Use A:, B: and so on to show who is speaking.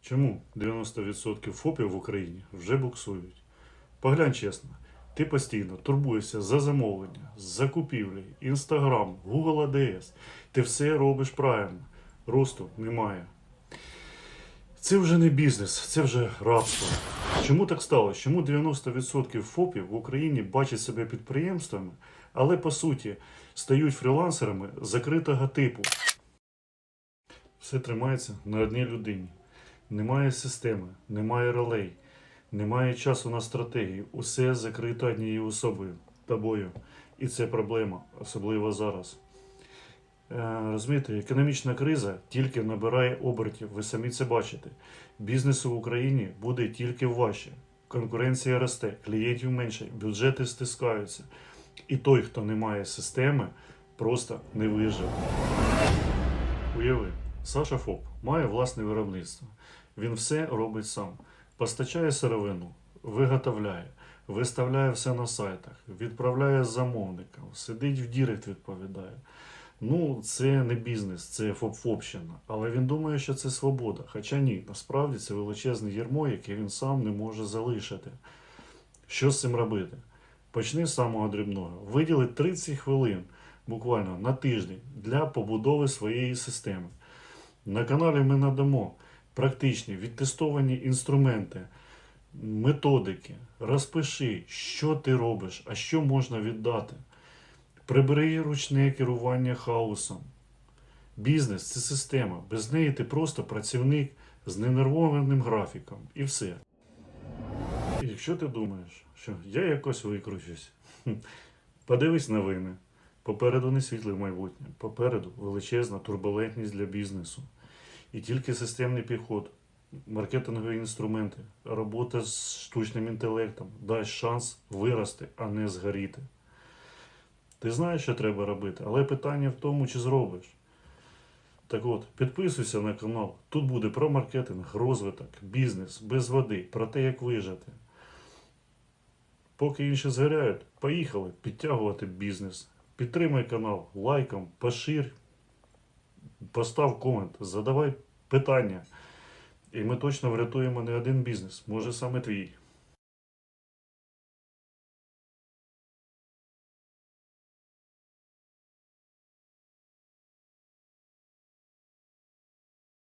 A: Чому 90% ФОПів в Україні вже буксують? Поглянь чесно, ти постійно турбуєшся за замовлення, за купівлі, Інстаграм, Google ADS. Ти все робиш правильно. Росту немає. Це вже не бізнес, це вже рабство. Чому так сталося? Чому 90% ФОПів в Україні бачать себе підприємствами, але по суті стають фрілансерами закритого типу? Все тримається на одній людині. Немає системи, немає ролей, немає часу на стратегію. Усе закрито однією особою тобою. І це проблема, особливо зараз. Е, Розумієте, економічна криза тільки набирає обертів, ви самі це бачите. Бізнесу в Україні буде тільки важче. Конкуренція росте, клієнтів менше, бюджети стискаються. І той, хто не має системи, просто не виживе. Уяви, Саша ФОП має власне виробництво. Він все робить сам. Постачає сировину, виготовляє, виставляє все на сайтах, відправляє замовникам, сидить в Дірект, відповідає. Ну, це не бізнес, це фопфопщина. Але він думає, що це свобода. Хоча ні, насправді це величезне ярмо, яке він сам не може залишити. Що з цим робити? Почни з самого дрібного. Виділи 30 хвилин буквально на тиждень для побудови своєї системи. На каналі ми надамо практичні відтестовані інструменти, методики. Розпиши, що ти робиш, а що можна віддати. Прибери ручне керування хаосом. Бізнес це система. Без неї ти просто працівник з ненервованим графіком. І все. Якщо ти думаєш, що я якось викручусь, подивись новини. Попереду не світле майбутнє, попереду величезна турбулентність для бізнесу. І тільки системний підход, маркетингові інструменти, робота з штучним інтелектом дасть шанс вирости, а не згоріти. Ти знаєш, що треба робити, але питання в тому, чи зробиш. Так от, підписуйся на канал. Тут буде про маркетинг, розвиток, бізнес, без води, про те, як вижити. Поки інші згоряють, поїхали підтягувати бізнес. Підтримай канал лайком, пошир, постав комент, задавай питання. І ми точно врятуємо не один бізнес, може саме твій.